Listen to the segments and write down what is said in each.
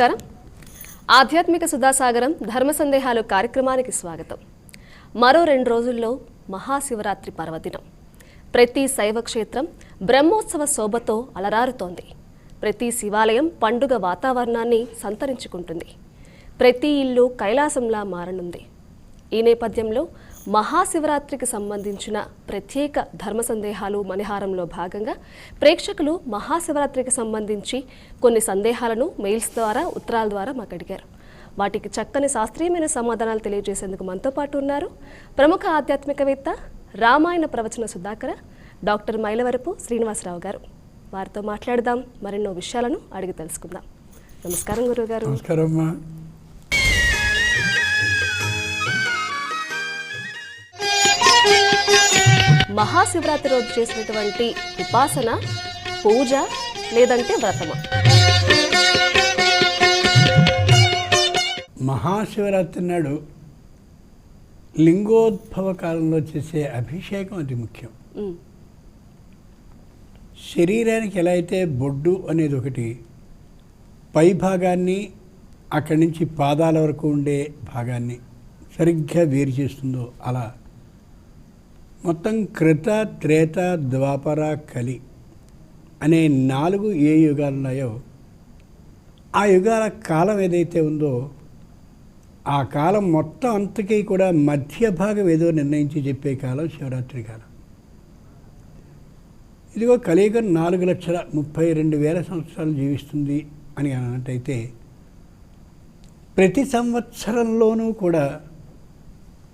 నమస్కారం. ఆధ్యాత్మిక సుధాసాగరం ధర్మ సందేహాలు కార్యక్రమానికి స్వాగతం. మరో రెండు రోజుల్లో మహాశివరాత్రి పర్వదినం. ప్రతి శైవ క్షేత్రం బ్రహ్మోత్సవ శోభతో అలరారుతోంది. ప్రతి శివాలయం పండుగ వాతావరణాన్ని సంతరించుకుంటుంది. ప్రతి ఇల్లు కైలాసంలా మారనుంది. ఈ నేపథ్యంలో మహాశివరాత్రికి సంబంధించిన ప్రత్యేక ధర్మ సందేహాలు మణిహారంలో భాగంగా ప్రేక్షకులు మహాశివరాత్రికి సంబంధించి కొన్ని సందేహాలను మెయిల్స్ ద్వారా ఉత్తరాల ద్వారా మాకు అడిగారు. వాటికి చక్కని శాస్త్రీయమైన సమాధానాలు తెలియజేసేందుకు మనతో పాటు ఉన్నారు ప్రముఖ ఆధ్యాత్మికవేత్త రామాయణ ప్రవచన సుధాకర డాక్టర్ మైలవరపు శ్రీనివాసరావు గారు. వారితో మాట్లాడదాం మరెన్నో విషయాలను అడిగి తెలుసుకుందాం. నమస్కారం గురువుగారు. నమస్కారం మహాశివరాత్రి రోజు చేసినటువంటి ఉపాసన పూజ లేదంటే వ్రతమా? మహాశివరాత్రి నాడు లింగోద్భవ కాలంలో చేసే అభిషేకం అతి ముఖ్యం. శరీరానికి ఎలా అయితే బొడ్డు అనేది ఒకటి పై భాగాన్ని అక్కడి నుంచి పాదాల వరకు ఉండే భాగాన్ని సరిగ్గా వేరు చేస్తుందో అలా మొత్తం కృత త్రేత ద్వాపర కలి అనే నాలుగు ఏ యుగాలు ఉన్నాయో ఆ యుగాల కాలం ఏదైతే ఉందో ఆ కాలం మొత్తం అంతకీ కూడా మధ్య భాగం ఏదో నిర్ణయించి చెప్పే కాలం శివరాత్రి కాలం. ఇదిగో కలియుగం నాలుగు లక్షల ముప్పై రెండు వేల సంవత్సరాలు జీవిస్తుంది అని అన్నట్టయితే ప్రతి సంవత్సరంలోనూ కూడా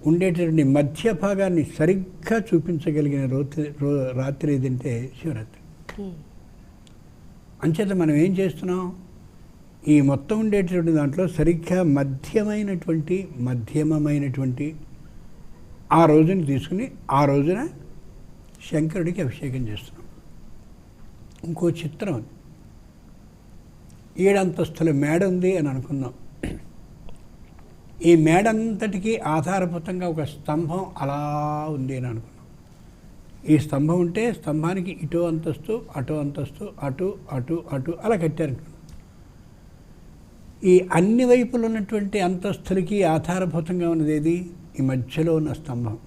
ఉండేటటువంటి మధ్య భాగాన్ని సరిగ్గా చూపించగలిగిన రోత్రి రో రాత్రి ఏదంటే శివరాత్రి. అంచేత మనం ఏం చేస్తున్నాం? ఈ మొత్తం ఉండేటటువంటి దాంట్లో సరిగ్గా మధ్యమైనటువంటి మధ్యమమైనటువంటి ఆ రోజుని తీసుకుని ఆ రోజున శంకరుడికి అభిషేకం చేస్తున్నాం. ఇంకో చిత్రం ఏడంతస్తుల మేడ ఉంది అని అనుకుందాం. ఈ మేడ అంతటికీ ఆధారభూతంగా ఒక స్తంభం అలా ఉంది అని అనుకున్నాం. ఈ స్తంభం ఉంటే స్తంభానికి ఇటు అంతస్తు అటు అంతస్తు అటు అటు అటు అలా కట్టారు. ఈ అన్ని వైపులు ఉన్నటువంటి అంతస్తులకి ఆధారభూతంగా ఉన్నది ఏది? ఈ మధ్యలో ఉన్న స్తంభం.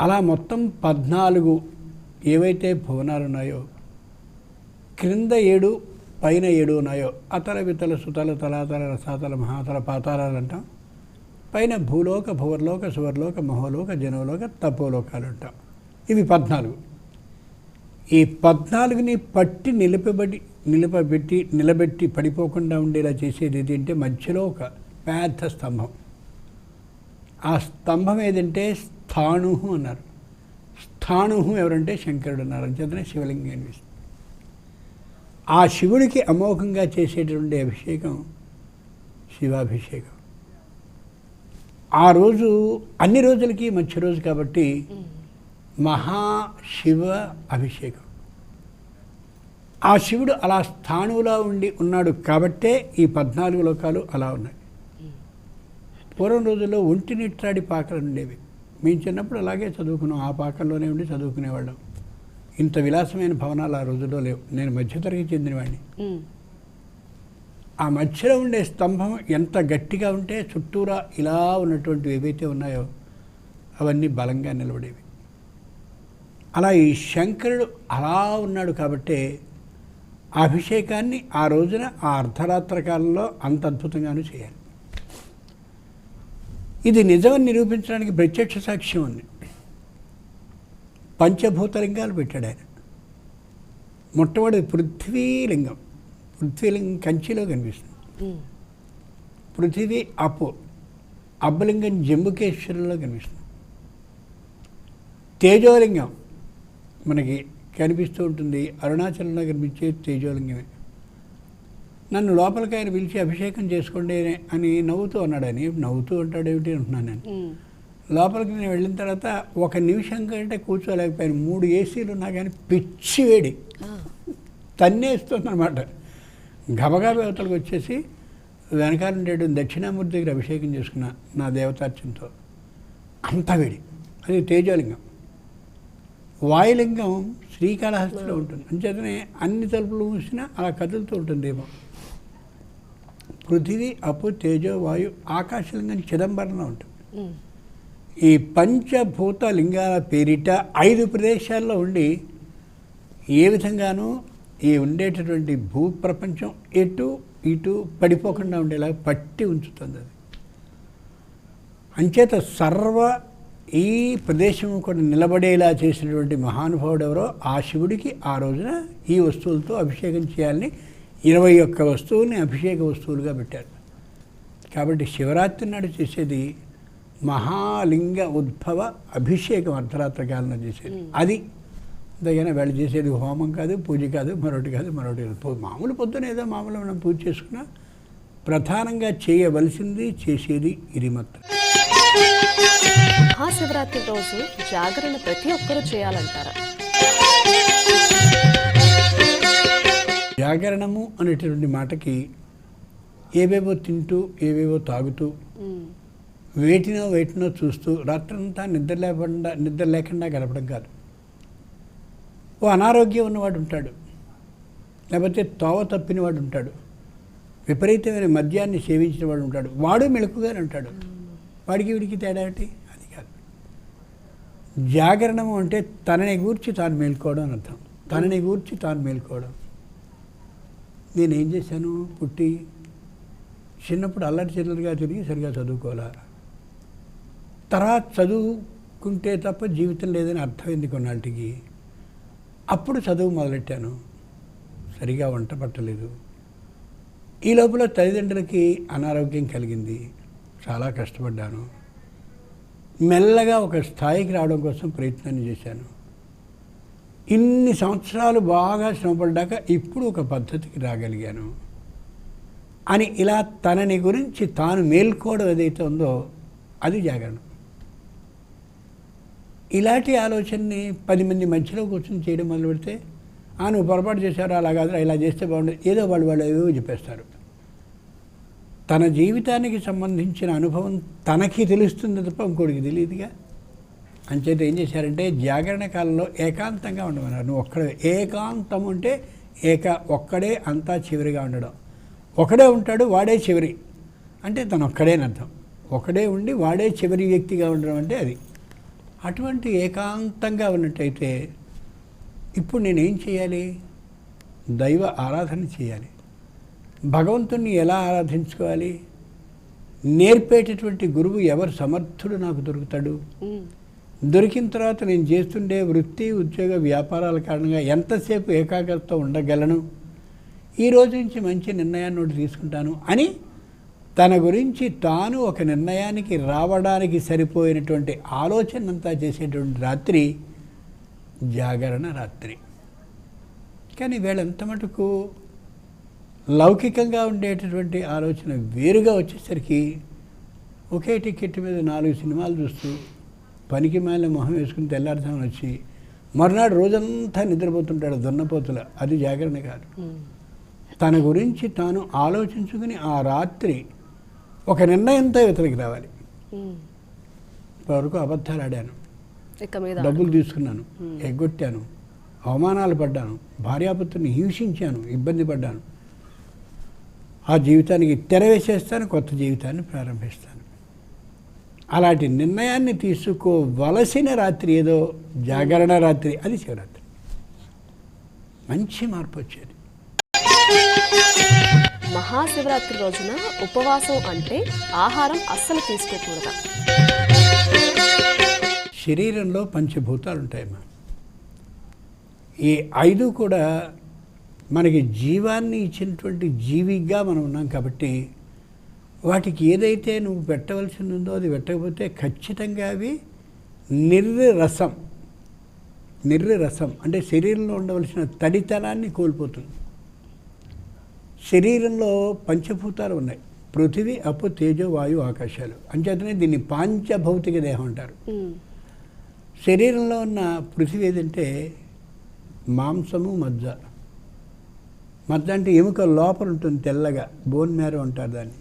అలా మొత్తం పద్నాలుగు ఏవైతే భువనాలు ఉన్నాయో క్రింద ఏడు పైన ఏడు ఉన్నాయో అతల వితల సుతల తలాతల రసాతల మహాతల పాతాళాలు అంటాం పైన భూలోక భువర్లోక సువర్లోక మహోలోక జనోలోక తపోలోకాలు అంటాం ఇవి పద్నాలుగు. ఈ పద్నాలుగుని పట్టి నిలపబడి నిలబెట్టి నిలబెట్టి పడిపోకుండా ఉండేలా చేసేది ఏది అంటే మధ్యలో ఒక పెద్ద స్తంభం. ఆ స్తంభం ఏదంటే స్థాణు అన్నారు. స్థాణు ఎవరంటే శంకరుడు అన్నారు. అంచేతనే శివలింగం అనిపిస్తుంది ఆ శివుడికి అమోఘంగా చేసేటువంటి అభిషేకం శివాభిషేకం. ఆ రోజు అన్ని రోజులకి మంచి రోజు కాబట్టి మహాశివ అభిషేకం. ఆ శివుడు అలా స్థాణువులా ఉండి ఉన్నాడు కాబట్టే ఈ పద్నాలుగు లోకాలు అలా ఉన్నాయి. పూర్వం రోజుల్లో ఒంటి నిట్రాడి పాకలు ఉండేవి. మేము చిన్నప్పుడు అలాగే చదువుకున్నాం. ఆ పాకల్లోనే ఉండి చదువుకునేవాళ్ళం. ఇంత విలాసమైన భవనాలు ఆ రోజుల్లో లేవు. నేను మధ్యతరగతి చెందినవాడిని. ఆ మధ్యలో ఉండే స్తంభం ఎంత గట్టిగా ఉంటే చుట్టూరా ఇలా ఉన్నటువంటివి ఏవైతే ఉన్నాయో అవన్నీ బలంగా నిలబడేవి. అలా ఈ శంకరుడు అలా ఉన్నాడు కాబట్టే అభిషేకాన్ని ఆ రోజున ఆ అర్ధరాత్ర కాలంలో అంత అద్భుతంగాను చేయాలి. ఇది నిజమని నిరూపించడానికి ప్రత్యక్ష సాక్ష్యం ఉంది. పంచభూతలింగాలు పెట్టాడు ఆయన. మొట్టమొదటి పృథ్వీలింగం. పృథ్వీలింగం కంచిలో కనిపిస్తుంది. పృథివీ అప్పు అబ్బలింగం జంబుకేశ్వరంలో కనిపిస్తుంది. తేజోలింగం మనకి కనిపిస్తూ ఉంటుంది. అరుణాచలంలో కనిపించే తేజోలింగమే. నన్ను లోపలికి ఆయన పిలిచి అభిషేకం చేసుకోండి అని నవ్వుతూ అన్నాడు అని నవ్వుతూ ఉంటాడు ఏమిటి అంటున్నాను నేను. లోపలికి నేను వెళ్ళిన తర్వాత ఒక నిమిషం కంటే కూర్చోలేకపోయాను. మూడు ఏసీలు ఉన్నా కానీ పిచ్చి వేడి. ఆ, తన్నేస్తుందన్నమాట. గబగబా అవతలకు వచ్చేసి వెనకాల ఉండేడు దక్షిణామూర్తి దగ్గర అభిషేకం చేసుకున్నా నా దేవతార్చనతో అంత వేడి. అది తేజోలింగం. వాయులింగం శ్రీకాళహస్తిలో ఉంటుంది. అంచేతనే అన్ని తలుపులు మూసినా అలా కదులుతూ ఉంటుందేమో పృథివీ అప్పు తేజో వాయు ఆకాశలింగం చిదంబరంలో ఉంటుంది. ఈ పంచభూత లింగాల పేరిట ఐదు ప్రదేశాల్లో ఉండి ఏ విధంగానూ ఈ ఉండేటటువంటి భూప్రపంచం ఎటు ఇటు పడిపోకుండా ఉండేలా పట్టి ఉంచుతుంది అది. అంచేత సర్వ ఈ ప్రదేశం కూడా నిలబడేలా చేసినటువంటి మహానుభావుడు ఎవరో ఆ శివుడికి ఆ రోజున ఈ వస్తువులతో అభిషేకం చేయాలని ఇరవై ఒక్క వస్తువుల్ని అభిషేక వస్తువులుగా పెట్టారు. కాబట్టి శివరాత్రి నాడు చేసేది మహాలింగ ఉద్భవ అభిషేకం అర్ధరాత్రి కాలంలో చేసేది. అది దగ్గర వాళ్ళు చేసేది హోమం కాదు పూజ కాదు మరొకటి కాదు మరొకటి కాదు. మామూలు పొద్దున ఏదో మామూలు మనం పూజ చేసుకున్నా ప్రధానంగా చేయవలసింది చేసేది ఇది మాత్రం మహాశివరాత్రి రోజు జాగరణ ప్రతి ఒక్కరూ చేయాలంటారా? జాగరణము అనేటటువంటి మాటకి ఏవేవో తింటూ ఏవేవో తాగుతూ వేటినో వేటినో చూస్తూ రాత్రంతా నిద్ర లేకుండా నిద్ర లేకుండా గడపడం కాదు. ఓ అనారోగ్యం ఉన్నవాడు ఉంటాడు. లేకపోతే తోవ తప్పిన వాడు ఉంటాడు. విపరీతమైన మద్యాన్ని సేవించిన వాడు ఉంటాడు. వాడు మెలకుగానే ఉంటాడు. వాడికి వీడికి తేడా ఏంటి? అది కాదు. జాగరణము అంటే తనని గూర్చి తాను మేల్కోవడం అని అర్థం. తనని గూర్చి తాను మేల్కోవడం. నేనేం చేశాను? పుట్టి చిన్నప్పుడు అల్లరి చిల్లరిగా తిరిగి సరిగా చదువుకోవాలా? తర్వాత చదువుకుంటే తప్ప జీవితం లేదని అర్థమైంది కొన్నాళ్ళకి? అప్పుడు చదువు మొదలెట్టాను. సరిగా వంట పట్టలేదు. ఈ లోపల తల్లిదండ్రులకి అనారోగ్యం కలిగింది. చాలా కష్టపడ్డాను. మెల్లగా ఒక స్థాయికి రావడం కోసం ప్రయత్నాన్ని చేశాను. ఇన్ని సంవత్సరాలు బాగా శ్రమపడ్డాక ఇప్పుడు ఒక పద్ధతికి రాగలిగాను. అని ఇలా తనని గురించి తాను మేల్కోవడం ఏదైతే ఉందో అది జాగరణ ఇలాంటి ఆలోచనని పది మంది మధ్యలో కూర్చొని చేయడం మొదలు పెడితే ఆ నువ్వు పొరపాటు చేశారు? అలా కాదు ఇలా చేస్తే బాగుండదు. ఏదో వాళ్ళు వాళ్ళు ఏవో చెప్పేస్తారు. తన జీవితానికి సంబంధించిన అనుభవం తనకి తెలుస్తుంది తప్ప ఇంకోటికి తెలియదుగా. అంచేత ఏం చేశారంటే జాగరణ కాలంలో ఏకాంతంగా ఉండమన్నారు. నువ్వు ఒక్కడే ఏకాంతం అంటే ఏక ఒక్కడే అంతా చివరిగా ఉండడం. ఒకడే ఉంటాడు వాడే చివరి. అంటే తను ఒక్కడేనర్థం ఒకడే ఉండి వాడే చివరి వ్యక్తిగా ఉండడం అంటే అది. అటువంటి ఏకాంతంగా ఉన్నట్టయితే ఇప్పుడు నేనేం చేయాలి? దైవ ఆరాధన చేయాలి. భగవంతుణ్ణి ఎలా ఆరాధించుకోవాలి? నేర్పేటటువంటి గురువు ఎవరు? సమర్థుడు నాకు దొరుకుతాడు. దొరికిన తర్వాత నేను చేస్తుండే వృత్తి ఉద్యోగ వ్యాపారాల కారణంగా ఎంతసేపు ఏకాగ్రత ఉండగలను? ఈ రోజు నుంచి మంచి నిర్ణయాన్ని తీసుకుంటాను అని తన గురించి తాను ఒక నిర్ణయానికి రావడానికి సరిపోయినటువంటి ఆలోచన అంతా చేసేటువంటి రాత్రి జాగరణ రాత్రి. కానీ వీళ్ళంత మటుకు లౌకికంగా ఉండేటటువంటి ఆలోచన వేరుగా వచ్చేసరికి ఒకే టికెట్ మీద నాలుగు సినిమాలు చూస్తూ పనికి మేల మొహం వేసుకుని తెల్లారుతామని వచ్చి మర్నాడు రోజంతా నిద్రపోతుంటాడు దున్నపోతుల. అది జాగరణ కాదు. తన గురించి తాను ఆలోచించుకుని ఆ రాత్రి ఒక నిర్ణయంతో ఇతనికి రావాలి. ఇప్పటివరకు అబద్ధాలు ఆడాను. డబ్బులు తీసుకున్నాను ఎగ్గొట్టాను అవమానాలు పడ్డాను భార్యాపుత్రుని హింసించాను ఇబ్బంది పడ్డాను. ఆ జీవితానికి తెర వేసేస్తాను కొత్త జీవితాన్ని ప్రారంభిస్తాను. అలాంటి నిర్ణయాన్ని తీసుకోవలసిన రాత్రి ఏదో జాగరణ రాత్రి అది శివరాత్రి. మంచి మార్పు వచ్చేది. మహాశివరాత్రి రోజున ఉపవాసం అంటే ఆహారం అస్సలు తీసుకోకూడదు. శరీరంలో పంచభూతాలు ఉంటాయమ్మా. ఈ ఐదు కూడా మనకి జీవాన్ని ఇచ్చినటువంటి జీవిగా మనం ఉన్నాం కాబట్టి వాటికి ఏదైతే నువ్వు పెట్టవలసింది ఉందో అది పెట్టకపోతే ఖచ్చితంగా అవి నిర్రసం నిర్రసం రసం అంటే శరీరంలో ఉండవలసిన తడితనాన్ని కోల్పోతుంది. శరీరంలో పంచభూతాలు ఉన్నాయి. పృథివీ అప్పు తేజో వాయు ఆకాశాలు. అంచేతనే దీన్ని పాంచభౌతిక దేహం అంటారు. శరీరంలో ఉన్న పృథివీ ఏదంటే మాంసము మజ్జ. మజ్జ అంటే ఎముక లోపల ఉంటుంది తెల్లగా బోన్ మ్యారో అంటారు దాన్ని.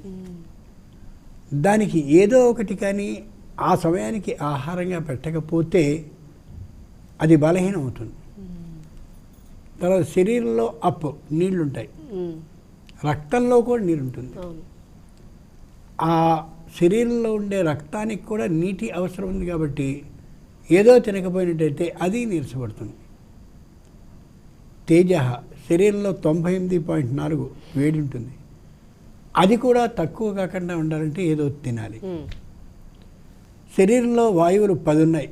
దానికి ఏదో ఒకటి కానీ ఆ సమయానికి ఆహారంగా పెట్టకపోతే అది బలహీనం అవుతుంది తర్వాత శరీరంలో అప్ నీళ్ళు ఉంటాయి ఉమ్, రక్తంలో కూడా నీరు ఉంటుంది. ఆ శరీరంలో ఉండే రక్తానికి కూడా నీటి అవసరం ఉంది కాబట్టి ఏదో తినకపోయినట్టయితే అది నీరసపడుతుంది. తేజ శరీరంలో తొంభై ఎనిమిది పాయింట్ నాలుగు వేడి ఉంటుంది. అది కూడా తక్కువ కాకుండా ఉండాలంటే ఏదో తినాలి. శరీరంలో వాయువులు పది ఉన్నాయి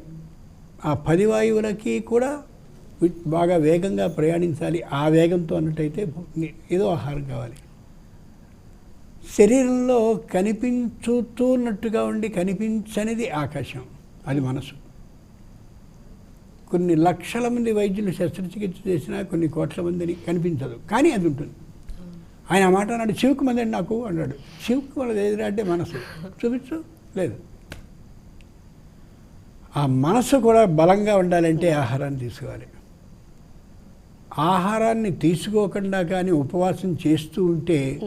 ఆ పది వాయువులకి కూడా బాగా వేగంగా ప్రయాణించాలి. ఆ వేగంతో అన్నట్టయితే ఏదో ఆహారం కావాలి. శరీరంలో కనిపించుతున్నట్టుగా ఉండి కనిపించనిది ఆకాశం. అది మనసు. కొన్ని లక్షల మంది వైద్యులు శస్త్రచికిత్స చేసినా కొన్ని కోట్ల మందిని కనిపించదు. కానీ అది ఉంటుంది. ఆయన మాట అన్నాడు శివుకు మంది నాకు అన్నాడు. శివుకు వాళ్ళది ఏదిరా అంటే మనసు. చూపించు? లేదు. ఆ మనసు కూడా బలంగా ఉండాలంటే ఆహారాన్ని తీసుకోవాలి. ఆహారాన్ని తీసుకోకుండా కానీ ఉపవాసం చేస్తూ ఉంటే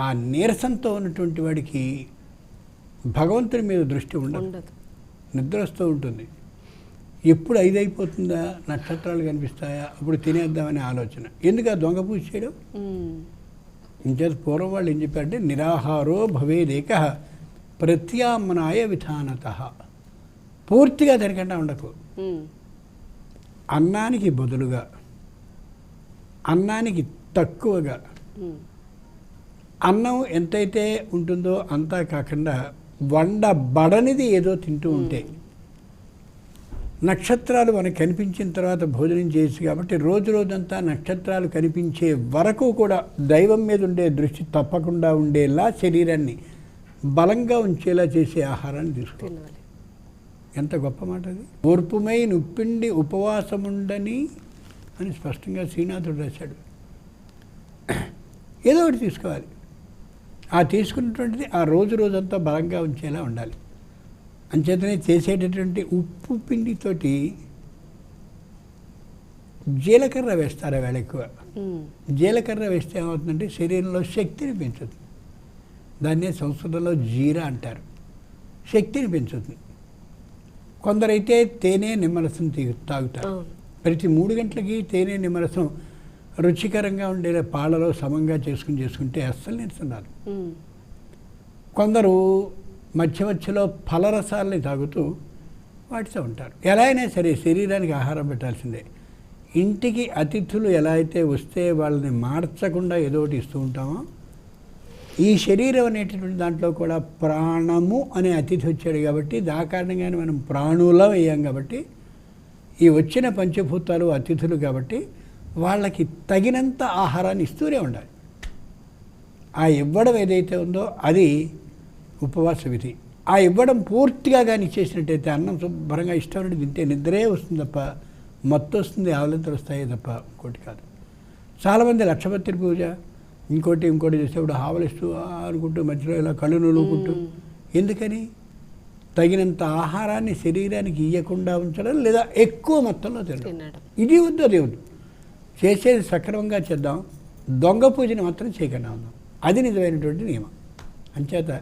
ఆ నీరసంతో ఉన్నటువంటి వాడికి భగవంతుని మీద దృష్టి ఉండదు. నిద్ర వస్తూ ఉంటుంది. ఎప్పుడు ఐదు అయిపోతుందా నక్షత్రాలు కనిపిస్తాయా? అప్పుడు తినేద్దామనే ఆలోచన. ఎందుకు ఆ దొంగ పూజ చేయడం? ఇంచేత పూర్వం వాళ్ళు ఏం చెప్పారంటే నిరాహారో భవేదేక ప్రత్యామ్నాయ విధానత. పూర్తిగా తినకుండా ఉండకు. అన్నానికి బదులుగా అన్నానికి తక్కువగా అన్నం ఎంతైతే ఉంటుందో అంతా కాకుండా వండబడనిది ఏదో తింటూ ఉంటే నక్షత్రాలు మనకు కనిపించిన తర్వాత భోజనం చేసి కాబట్టి రోజు రోజంతా నక్షత్రాలు కనిపించే వరకు కూడా దైవం మీద ఉండే దృష్టి తప్పకుండా ఉండేలా శరీరాన్ని బలంగా ఉంచేలా చేసే ఆహారాన్ని తీసుకో తినాలి. ఎంత గొప్ప మాట అది. ఓర్పుమై నుప్పిండి ఉపవాసముండని అని స్పష్టంగా శ్రీనాథుడు రాశాడు. ఏదో ఒకటి తీసుకోవాలి. ఆ తీసుకున్నటువంటిది ఆ రోజు రోజంతా బలంగా ఉంచేలా ఉండాలి. అంచేతనే చేసేటటువంటి ఉప్పు పిండితోటి జీలకర్ర వేస్తారు వేళ ఎక్కువ? జీలకర్ర వేస్తే ఏమవుతుందంటే శరీరంలో శక్తిని పెంచుతుంది. దాన్నే సంస్కృతంలో జీరా అంటారు. శక్తిని పెంచుతుంది. కొందరైతే తేనె నిమ్మరసం తీ- తాగుతారు. ప్రతి మూడు గంటలకి తేనె నిమ్మరసం రుచికరంగా ఉండే పాలలో సమంగా చేసుకుని చేసుకుంటే అస్సలు ఉమ్, కొందరు మధ్య మధ్యలో ఫలరసాలని తాగుతూ వాటితో ఉంటారు. ఎలా అయినా సరే శరీరానికి ఆహారం పెట్టాల్సిందే. ఇంటికి అతిథులు ఎలా అయితే వస్తే వాళ్ళని మార్చకుండా ఏదో ఒకటి ఇస్తూ ఉంటామో ఈ శరీరం అనేటటువంటి దాంట్లో కూడా ప్రాణము అనే అతిథి వచ్చాడు కాబట్టి దా కారణంగానే మనం ప్రాణులం అయ్యాం కాబట్టి ఈ వచ్చిన పంచభూతాలు అతిథులు కాబట్టి వాళ్ళకి తగినంత ఆహారాన్ని ఇస్తూనే ఉండాలి. ఆ ఇవ్వడం ఏదైతే ఉందో అది ఉపవాస విధి. ఆ ఇవ్వడం పూర్తిగా కానీ ఇచ్చేసినట్టయితే అన్నం శుభ్రంగా ఇష్టం తింటే నిద్రే వస్తుంది తప్ప మత్తు వస్తుంది ఆవలింతలు వస్తాయి తప్ప ఇంకోటి కాదు. చాలామంది లక్షపత్రి పూజ ఇంకోటి ఇంకోటి చేసేప్పుడు ఆవలిస్తూ "ఆ" అనుకుంటూ మధ్యలో ఇలా కళ్ళు నూలుకుంటూ. ఎందుకని? తగినంత ఆహారాన్ని శరీరానికి ఇవ్వకుండా ఉంచడం లేదా ఎక్కువ మొత్తంలో తినడం. ఇది వద్దు అది వద్దు. చేసేది సక్రమంగా చేద్దాం. దొంగ పూజని మాత్రం చేయకుండా ఉందాం అది నిజమైనటువంటి నియమం. అంచేత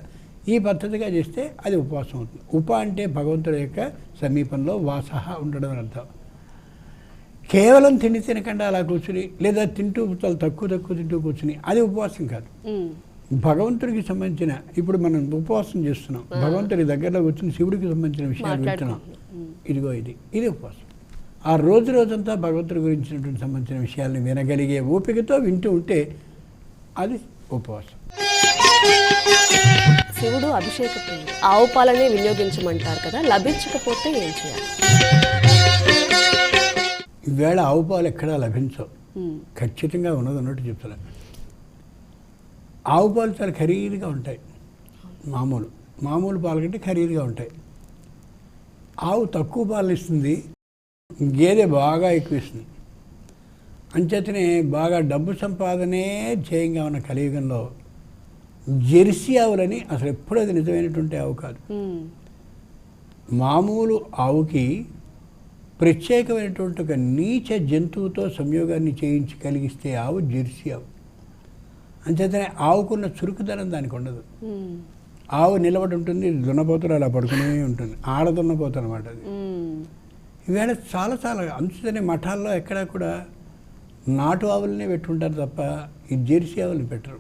ఈ పద్ధతిగా చేస్తే అది ఉపవాసం అవుతుంది. ఉప అంటే భగవంతుడి యొక్క సమీపంలో వాస ఉండడం అని అర్థం. కేవలం తిండి తినకుండా అలా కూర్చుని లేదా తింటూ చాలా తక్కువ తక్కువ తింటూ కూర్చుని అది ఉపవాసం కాదు. భగవంతుడికి సంబంధించిన ఇప్పుడు మనం ఉపవాసం చేస్తున్నాం. భగవంతుడి దగ్గరలో కూర్చుని శివుడికి సంబంధించిన విషయాలు వింటున్నాం ఉమ్, ఇదిగో ఇది ఇది ఉపవాసం. ఆ రోజు రోజంతా భగవంతుడి గురించినటువంటి సంబంధించిన విషయాల్ని వినగలిగే ఓపికతో వింటూ ఉంటే అది ఉపవాసం. శివుడు అభిషేక ఆవు పాలనే వినియోగించమంటారు కదా లభించకపోతే ఏం చేయాలి? ఈవేళ ఆవు పాలు ఎక్కడా లభించవు. ఖచ్చితంగా ఉన్నది ఉన్నట్టు చెప్తున్నా. ఆవు పాలు చాలా ఖరీదుగా ఉంటాయి. మామూలు మామూలు పాల కంటే ఖరీదుగా ఉంటాయి. ఆవు తక్కువ పాలు ఇస్తుంది గేదె బాగా ఎక్కువ ఇస్తుంది. అంచేతనే బాగా డబ్బు సంపాదనే ధ్యేయంగా ఉన్న కలియుగంలో జెర్సీ ఆవులని అసలు ఎప్పుడు అది నిజమైనటువంటి ఆవు కాదు. మామూలు ఆవుకి ప్రత్యేకమైనటువంటి ఒక నీచ జంతువుతో సంయోగాన్ని చేయించి కలిగిస్తే ఆవు జెర్సీ ఆవు. అంచేతనే ఆవుకున్న చురుకుదనం దానికి ఉండదు. ఆవు నిలబడి ఉంటుంది దున్నపోతులు అలా పడుకునే ఉంటుంది. ఆడ దున్నపోతు అనమాట అది ఈవేళ చాలా చాలా అంచుతనే మఠాల్లో ఎక్కడా కూడా నాటు ఆవులనే పెట్టుకుంటారు తప్ప ఈ జెర్సీ ఆవుల్ని పెట్టరు.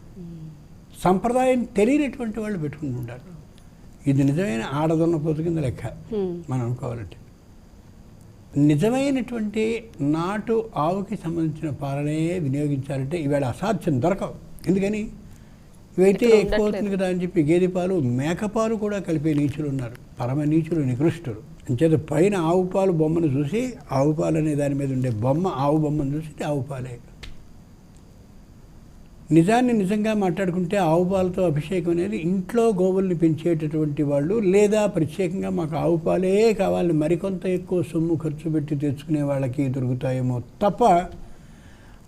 సంప్రదాయం తెలియనటువంటి వాళ్ళు పెట్టుకుంటుంటారు. ఇది నిజమైన ఆడదున్న పోతు కింద లెక్క. మనం అనుకోవాలంటే. నిజమైనటువంటి నాటు ఆవుకి సంబంధించిన పాలనే వినియోగించాలంటే ఈవేళ అసాధ్యం దొరకవు. ఎందుకని? ఇవైతే ఎక్కువ అవుతుంది. కదా అని చెప్పి గేదె పాలు మేకపాలు కూడా కలిపే నీచులు ఉన్నారు. పరమ నీచులు నికృష్టులు. అంచేత పైన ఆవు పాలు బొమ్మను చూసి ఆవు పాలు అనే దాని మీద ఉండే బొమ్మ ఆవు బొమ్మను చూసి ఆవు పాలే. నిజాన్ని నిజంగా మాట్లాడుకుంటే ఆవు పాలతో అభిషేకం అనేది ఇంట్లో గోవుల్ని పెంచేటటువంటి వాళ్ళు లేదా ప్రత్యేకంగా మాకు ఆవు పాలే కావాలి మరికొంత ఎక్కువ సొమ్ము ఖర్చు పెట్టి తెచ్చుకునే వాళ్ళకి దొరుకుతాయేమో తప్ప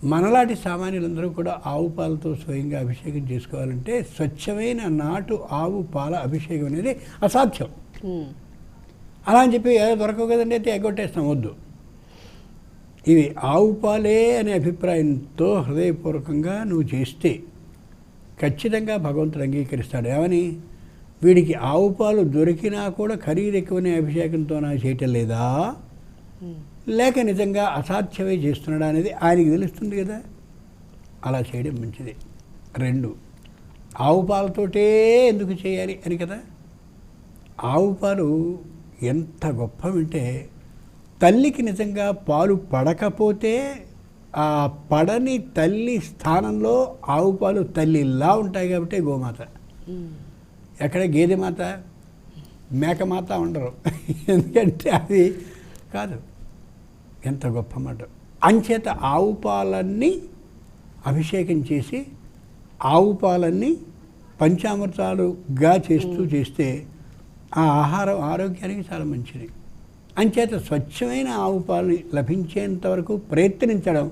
మనలాంటి సామాన్యులందరూ కూడా ఆవు పాలతో స్వయంగా అభిషేకం చేసుకోవాలంటే స్వచ్ఛమైన నాటు ఆవు పాల అభిషేకం అనేది అసాధ్యం. అలా అని చెప్పి ఏదో దొరకవు కదండి అయితే ఎగ్గొట్టేస్తాం వద్దు ఇవి ఆవు పాలే అనే అభిప్రాయంతో హృదయపూర్వకంగా నువ్వు చేస్తే ఖచ్చితంగా భగవంతుడు అంగీకరిస్తాడు. ఏమని? వీడికి ఆవు పాలు దొరికినా కూడా ఖరీదు ఎక్కువనే అభిషేకంతో నాకు చేయటం లేదా. లేక నిజంగా అసాధ్యమే చేస్తున్నాడా అనేది ఆయనకి తెలుస్తుంది కదా. అలా చేయడం మంచిది. రెండు ఆవు పాలతోటే ఎందుకు చేయాలి అని కదా? ఆవు పాలు ఎంత గొప్పవంటే తల్లికి నిజంగా పాలు పడకపోతే ఆ పడని తల్లి స్థానంలో ఆవు పాలు తల్లిలా ఉంటాయి కాబట్టి గోమాత. ఎక్కడ గేదె మాత? మేకమాత ఉండరు. ఎందుకంటే అది కాదు. ఎంత గొప్ప మాట. అంచేత ఆవు పాలన్నీ అభిషేకం చేసి ఆవు పాలన్నీ పంచామృతాలుగా చేస్తూ చేస్తే ఆ ఆహారం ఆరోగ్యానికి చాలా మంచిది. అంచేత స్వచ్ఛమైన ఆవు పాలు లభించేంత వరకు ప్రయత్నించడం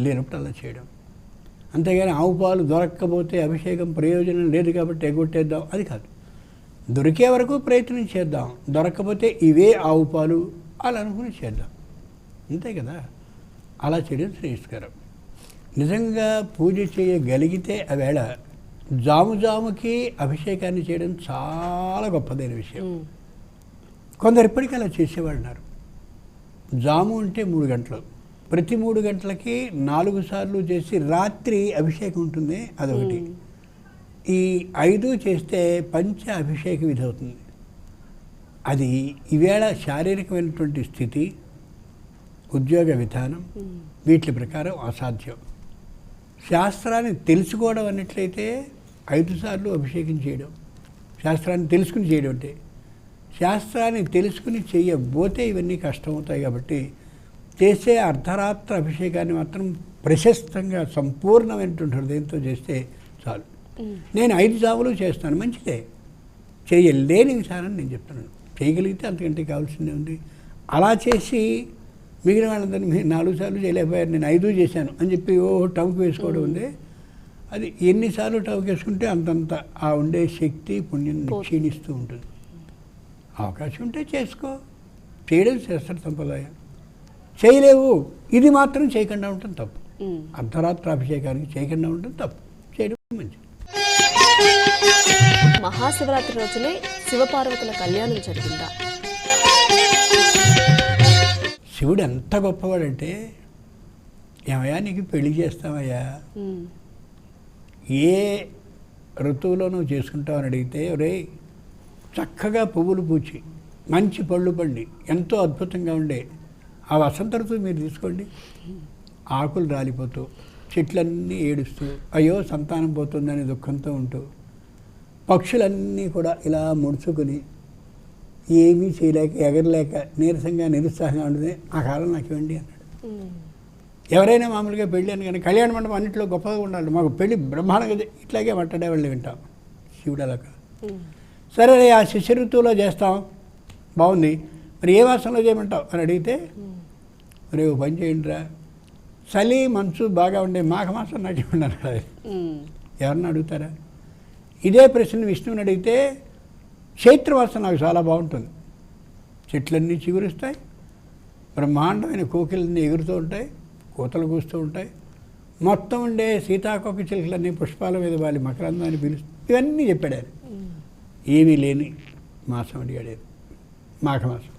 లేనప్పుడు అలా చేయడం. అంతేగాని ఆవు పాలు దొరక్కపోతే అభిషేకం ప్రయోజనం లేదు కాబట్టి ఎగొట్టేద్దాం అది కాదు. దొరికే వరకు ప్రయత్నం చేద్దాం దొరకకపోతే ఇవే ఆవు పాలు అలా అనుకుని చేద్దాం. అంతే కదా? అలా చేయడం శ్రేయస్కరం. నిజంగా పూజ చేయగలిగితే ఆవేళ జాము జాముకి అభిషేకాన్ని చేయడం చాలా గొప్పదైన విషయం. కొందరు ఇప్పటికీ అలా చేసేవాళ్ళు ఉన్నారు. జాము అంటే మూడు గంటలు. ప్రతి మూడు గంటలకి నాలుగు సార్లు చేసి రాత్రి అభిషేకం ఉంటుంది అదొకటి. ఈ ఐదు చేస్తే పంచ అభిషేక విధి అవుతుంది అది ఈవేళ శారీరకమైనటువంటి స్థితి ఉద్యోగ విధానం. వీటి ప్రకారం అసాధ్యం. శాస్త్రాన్ని తెలుసుకోవడం అన్నట్లయితే ఐదు సార్లు అభిషేకం చేయడం శాస్త్రాన్ని తెలుసుకుని చేయడం అంటే శాస్త్రాన్ని తెలుసుకుని చేయబోతే ఇవన్నీ కష్టమవుతాయి కాబట్టి చేసే అర్ధరాత్ర అభిషేకాన్ని మాత్రం ప్రశస్తంగా సంపూర్ణమైనటువంటి హృదయంతో చేస్తే చాలు. నేను ఐదు జాములు చేస్తాను మంచిదే. చేయలేని విధానం నేను చెప్తున్నాను. చేయగలిగితే అంతకంటే కావాల్సిందే ఉంది. అలా చేసి మిగిలిన వాళ్ళందరినీ మీరు నాలుగు సార్లు చేయలేకపోయారు నేను ఐదు చేశాను అని చెప్పి ఓ టౌకి వేసుకోవడం ఉంది. అది ఎన్నిసార్లు టౌకి వేసుకుంటే అంతంత ఆ ఉండే శక్తి పుణ్యం. క్షీణిస్తూ ఉంటుంది. అవకాశం ఉంటే చేసుకో. చేయడం శాస్త్ర సంప్రదాయం చేయలేవు. ఇది మాత్రం చేయకుండా ఉండటం తప్పు. అర్ధరాత్ర అభిషేకానికి చేయకుండా ఉండటం తప్పు. చేయడం మంచిది. మహాశివరాత్రి రోజునే శివపార్వతుల కళ్యాణం జరిగిందా? శివుడు ఎంత గొప్పవాడంటే ఏమయ్యా నీకు పెళ్ళి చేస్తామయ్యా. ఏ ఋతువులో నువ్వు చేసుకుంటావని అడిగితే ఒరే చక్కగా పువ్వులు పూచి మంచి పళ్ళు పండి ఎంతో అద్భుతంగా ఉండే. ఆ వసంత ఋతువు మీరు తీసుకోండి. ఆకులు రాలిపోతూ చెట్లన్నీ ఏడుస్తూ అయ్యో సంతానం పోతుందని దుఃఖంతో ఉంటూ పక్షులన్నీ కూడా ఇలా ముడుచుకొని ఏమీ చేయలేక ఎగరలేక నీరసంగా నిరుత్సాహంగా ఉండదే ఆ కాలం నాకు ఇవ్వండి అన్నాడు. ఎవరైనా మామూలుగా పెళ్ళి అని కానీ కళ్యాణ మండపం అన్నింటిలో గొప్పగా ఉండాలి. మాకు పెళ్ళి బ్రహ్మాండంగా ఇట్లాగే మాట్లాడే వాళ్ళు వింటాం. శివుడు అలా కాదు. హ్మ్. సరే ఆ శిష్య ఋతువులో చేస్తాం. బాగుంది. మరి ఏ మాసంలో చేయమంటావు? అని అడిగితే. మరి ఓ పని చేయండిరా. చలి మంచు బాగా ఉండే మాఘ మాసం నాకు ఇవ్వండి. ఎవరిని అడుగుతారా? ఇదే ప్రశ్న విష్ణువుని అడిగితే చైత్రమాసం నాకు చాలా బాగుంటుంది. చెట్లన్నీ చిగురుస్తాయి. బ్రహ్మాండమైన కోకిలన్నీ ఎగురుతూ ఉంటాయి. కోతలు కూస్తూ ఉంటాయి. మొత్తం ఉండే సీతాకోక చిలుకలన్నీ పుష్పాల మీద వాలి మకరందాన్ని పిలుస్తూ ఇవన్నీ చెప్పాడు. ఏమీ లేని మాసం అడిగాడేది మాఘమాసం.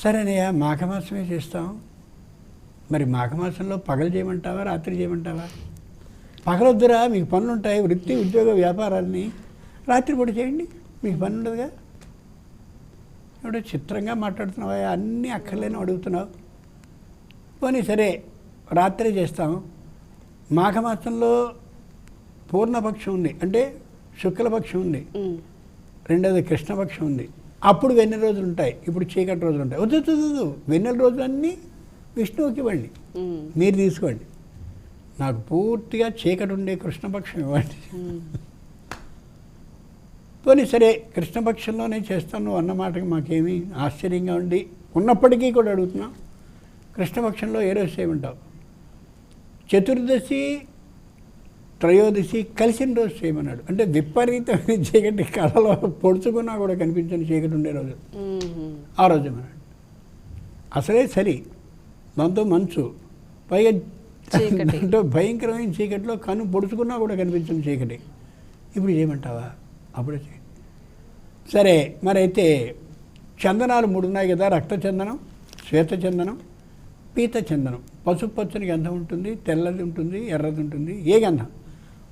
సరేనయ్యా మాఘమాసమే చేస్తాం. మరి మాఘమాసంలో పగలు చేయమంటావా రాత్రి చేయమంటావా? పగలొద్దురా మీకు పనులు ఉంటాయి వృత్తి ఉద్యోగ వ్యాపారాన్ని రాత్రిపూట చేయండి మీకు పని ఉండదుగా ఇప్పుడు చిత్రంగా మాట్లాడుతున్నావా అన్నీ అక్కర్లేని అడుగుతున్నావు. పోనీ సరే రాత్రి చేస్తాము. మాఘమాసంలో పూర్ణపక్షం ఉంది. అంటే శుక్లపక్షం ఉంది. రెండోది కృష్ణపక్షం ఉంది. అప్పుడు వెన్నెల రోజులు ఉంటాయి. ఇప్పుడు చీకటి రోజులు ఉంటాయి. వద్దు వెన్నెల రోజులన్నీ విష్ణువుకి ఇవ్వండి. మీరు తీసుకోండి. నాకు పూర్తిగా చీకటి ఉండే కృష్ణపక్షం ఇవ్వండి. పోనీ సరే కృష్ణపక్షంలోనే చేస్తాను అన్న మాటకి మాకేమీ ఆశ్చర్యంగా ఉండి ఉన్నప్పటికీ కూడా అడుగుతున్నాం కృష్ణపక్షంలో ఏ రోజు చేయమంటావు? చతుర్దశి త్రయోదశి కలిసిన రోజు చేయమన్నాడు. అంటే విపరీతమైన చీకటి కళలో పొడుచుకున్నా కూడా కనిపించని చీకటి ఉండే రోజు. ఆ రోజు అన్నాడు అసలే సరి దాంతో మంచు. పైగా. దాంట్లో భయంకరమైన చీకటిలో కన్ను పొడుచుకున్నా కూడా కనిపించని చీకటి. ఇప్పుడు చేయమంటావా? అప్పుడే చేయి. సరే మరి అయితే చందనాలు మూడు ఉన్నాయి కదా రక్త చందనం శ్వేత చందనం పీత చందనం. పసుపు పచ్చని గంధం ఉంటుంది తెల్లది ఉంటుంది ఎర్రది ఉంటుంది ఏ గంధం?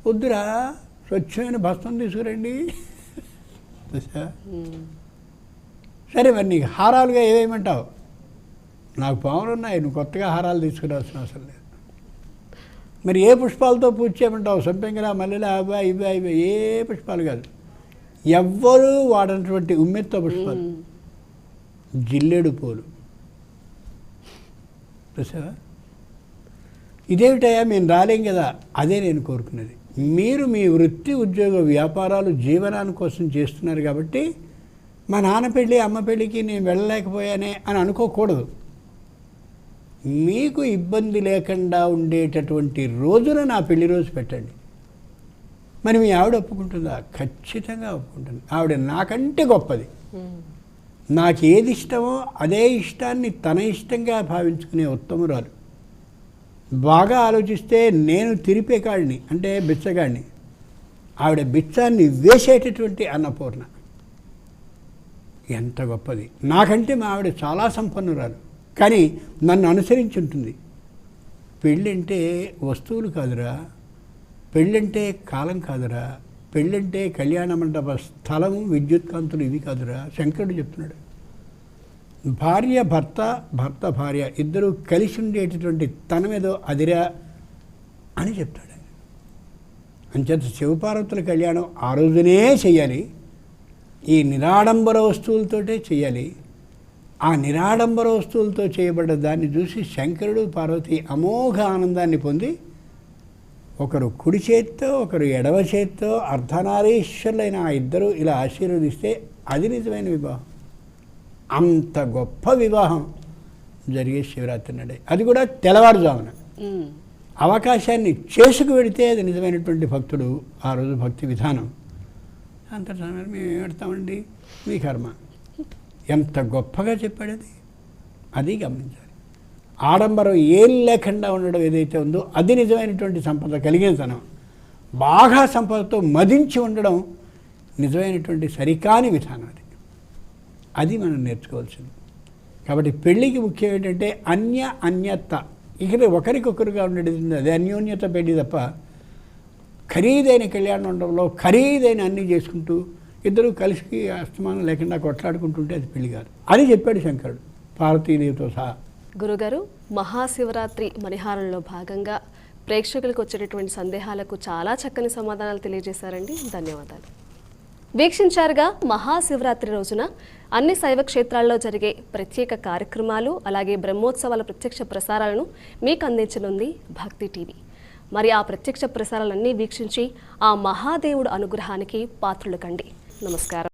వద్దురా స్వచ్ఛమైన భస్మం తీసుకురండి. సరే మరి నీకు హారాలుగా ఏవేయమంటావు నాకు పాములు ఉన్నాయి నువ్వు కొత్తగా హారాలు తీసుకురావాల్సిన అవసరం లేదు. మరి ఏ పుష్పాలతో పూజ చేయమంటావు? సంపెంగర మల్లెల అవ్వ ఇవ్వ ఇవ్వ ఏ పుష్పాలు కాదు. ఎవ్వరూ వాడనటువంటి ఉమ్మెత్త పుష్పాలు. జిల్లేడు పూలు. చూసావా ఇదేమిటయ్యా? మేము రాలేం కదా. అదే నేను కోరుకున్నది. మీరు మీ వృత్తి ఉద్యోగ వ్యాపారాలు జీవనాని కోసం చేస్తున్నారు కాబట్టి మా నాన్న పెళ్ళి అమ్మ పెళ్ళికి నేను వెళ్ళలేకపోయానే అని అనుకోకూడదు. మీకు ఇబ్బంది లేకుండా ఉండేటటువంటి రోజున నా పెళ్ళి రోజు పెట్టండి. మరి మీ ఆవిడ ఒప్పుకుంటుందా? ఖచ్చితంగా ఒప్పుకుంటుంది. ఆవిడ నాకంటే గొప్పది. నాకు ఏది ఇష్టమో అదే ఇష్టాన్ని తన ఇష్టంగా భావించుకునే ఉత్తమురాలు. బాగా ఆలోచిస్తే నేను తిరిపేకాడిని అంటే బిచ్చగాడిని. ఆవిడ బిచ్చాన్ని వేసేటటువంటి అన్నపూర్ణ. ఎంత గొప్పది. నాకంటే మా ఆవిడ చాలా సంపన్నురాలు. కానీ నన్ను అనుసరించి ఉంటుంది. పెళ్ళంటే వస్తువులు కాదురా. పెళ్ళంటే కాలం కాదురా. పెళ్ళంటే కళ్యాణ మండప స్థలము విద్యుత్ కాంతులు ఇవి కాదురా. శంకరుడు చెప్తున్నాడు. భార్య భర్త భర్త భార్య ఇద్దరూ కలిసి ఉండేటటువంటి తనమేదో అదిరా అని చెప్తాడు అంచేత శివపార్వతుల కళ్యాణం ఆ రోజునే చెయ్యాలి. ఈ నిరాడంబర వస్తువులతోటే చేయాలి ఆ నిరాడంబర వస్తువులతో చేయబడ్డ దాన్ని చూసి శంకరుడు పార్వతి అమోఘ ఆనందాన్ని పొంది ఒకరు కుడి చేత్తో ఒకరు ఎడవ చేత్తో అర్ధనారీశ్వరులైన ఆ ఇద్దరు ఇలా ఆశీర్వదిస్తే అది నిజమైన వివాహం. అంత గొప్ప వివాహం జరిగే శివరాత్రి నాడే. అది కూడా తెల్లవారుజామున. అవకాశాన్ని చేసుకు వెడితే అది నిజమైనటువంటి భక్తుడు ఆ రోజు భక్తి విధానం. అంతటా మరి మేము పెడతామండి? మీ కర్మ. ఎంత గొప్పగా చెప్పాడు అది. అది గమనించాలి. ఆడంబరం ఏం లేకుండా ఉండడం ఏదైతే ఉందో అది నిజమైనటువంటి సంపద కలిగిన తనం బాగా సంపదతో మదించి ఉండడం నిజమైనటువంటి సరికాని విధానం అది. అది మనం నేర్చుకోవాల్సింది. కాబట్టి పెళ్ళికి ముఖ్యం ఏంటంటే అన్య అన్యత ఇక్కడ ఒకరికొకరుగా ఉండేది అది అన్యోన్యత పెళ్ళి తప్ప ఖరీదైన కళ్యాణ మండపంలో ఖరీదైన అన్నీ చేసుకుంటూ ఇద్దరు కలిసి అస్తమానం లేకుండా కొట్లాడుకుంటుంటే అది పెళ్ళి కాదు. అని చెప్పాడు శంకరుడు. పార్వతీదేవితో సహా. గురుగారు మహాశివరాత్రి మణిహారంలో భాగంగా ప్రేక్షకులకు వచ్చేటటువంటి సందేహాలకు చాలా చక్కని సమాధానాలు తెలియజేశారండి. ధన్యవాదాలు. వీక్షించారుగా మహాశివరాత్రి రోజున అన్ని శైవ క్షేత్రాల్లో జరిగే ప్రత్యేక కార్యక్రమాలు అలాగే బ్రహ్మోత్సవాల ప్రత్యక్ష ప్రసారాలను మీకు అందించనుంది భక్తి టీవీ. మరి ఆ ప్రత్యక్ష ప్రసారాలన్నీ వీక్షించి ఆ మహాదేవుడు అనుగ్రహానికి పాత్రులు కండి. నమస్కారం.